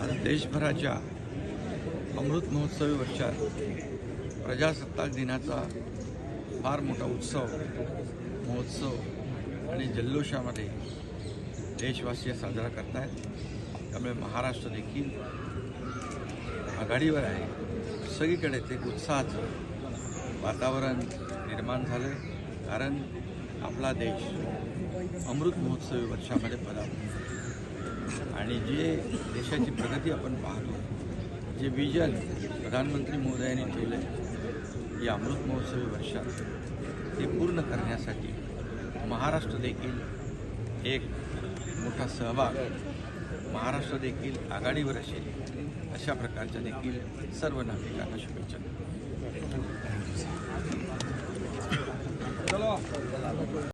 आज देशभराच्या अमृत महोत्सवी वर्षात प्रजासत्ताक दिनाचा फार मोठा उत्सव महोत्सव आणि जल्लोषामध्ये देशवासीय साजरा करतायत. त्यामुळे महाराष्ट्र देखील आघाडीवर आहे. सगळीकडे ते एक उत्साहाचं वातावरण निर्माण झालं कारण आपला देश अमृत महोत्सवी वर्षामध्ये पदार्पण आणि जे देशाची प्रगती आपण पाहतो जे विजन प्रधानमंत्री मोदयांनी ठेवलं आहे या अमृत महोत्सवी वर्षात ते पूर्ण करण्यासाठी महाराष्ट्र देखील एक मोठा सहभाग महाराष्ट्र देखील आघाडीवर असेल अशा प्रकारच्या देखील सर्व नागरिकांना शुभेच्छा